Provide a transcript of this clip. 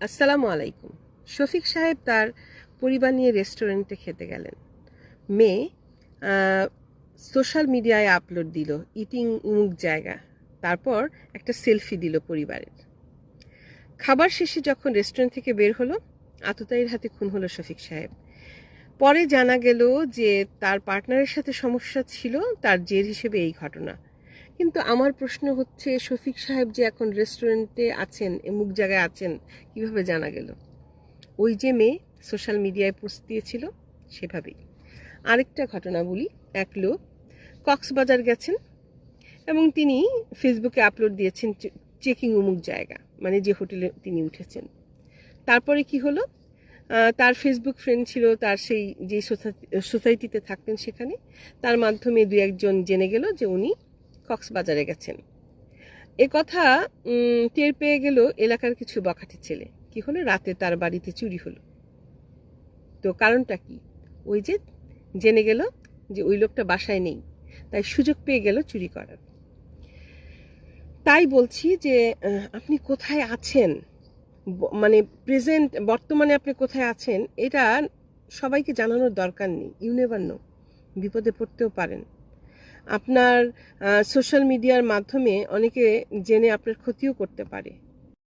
আসসালামু আলাইকুম। শফিক সাহেব তার পরিবার নিয়ে রেস্টুরেন্টে খেতে গেলেন। মেয়ে সোশ্যাল মিডিয়ায় আপলোড দিল, ইটিং মুখ জায়গা। তারপর একটা সেলফি দিল পরিবারের। খাবার শেষে যখন রেস্টুরেন্ট থেকে বের হলো, আততায়ীর হাতে খুন হলো শফিক সাহেব। পরে জানা গেল যে তার পার্টনারের সাথে সমস্যা ছিল, তার জের হিসেবে এই ঘটনা। কিন্তু আমার প্রশ্ন হচ্ছে, শফিক সাহেব যে এখন রেস্টুরেন্টে আছেন, এ মুখ জায়গায় আছেন, কীভাবে জানা গেল? ওই যে মেয়ে সোশ্যাল মিডিয়ায় পোস্ট দিয়েছিল, সেভাবেই। আরেকটা ঘটনা বলি, এক লোক কক্সবাজার গেছেন এবং তিনি ফেসবুকে আপলোড দিয়েছেন চেকিং উমুক জায়গা মানে যে হোটেলে তিনি উঠেছেন। তারপরে কি হলো? তার ফেসবুক ফ্রেন্ড ছিল, তার সেই যে সোসাইটিতে থাকতেন সেখানে, তার মাধ্যমে দু একজন জেনে গেল যে উনি কক্সবাজারে গেছেন। এ কথা টের পেয়ে গেল এলাকার কিছু বখাটে ছেলে। কি হলো? রাতে তার বাড়িতে চুরি হলো। তো কারণটা কি? ওই যে জেনে গেল যে ওই লোকটা বাসায় নেই, তাই সুযোগ পেয়ে গেল চুরি করার। তাই বলছি যে আপনি কোথায় আছেন? মানে প্রেজেন্ট, বর্তমানে আপনি কোথায় আছেন? এটা সবাইকে জানানোর দরকার নেই। You never know. বিপদে পড়তেও পারেন। আপনার সোশ্যাল মিডিয়ার মাধ্যমে অনেকে জেনে আপনার ক্ষতিও করতে পারে।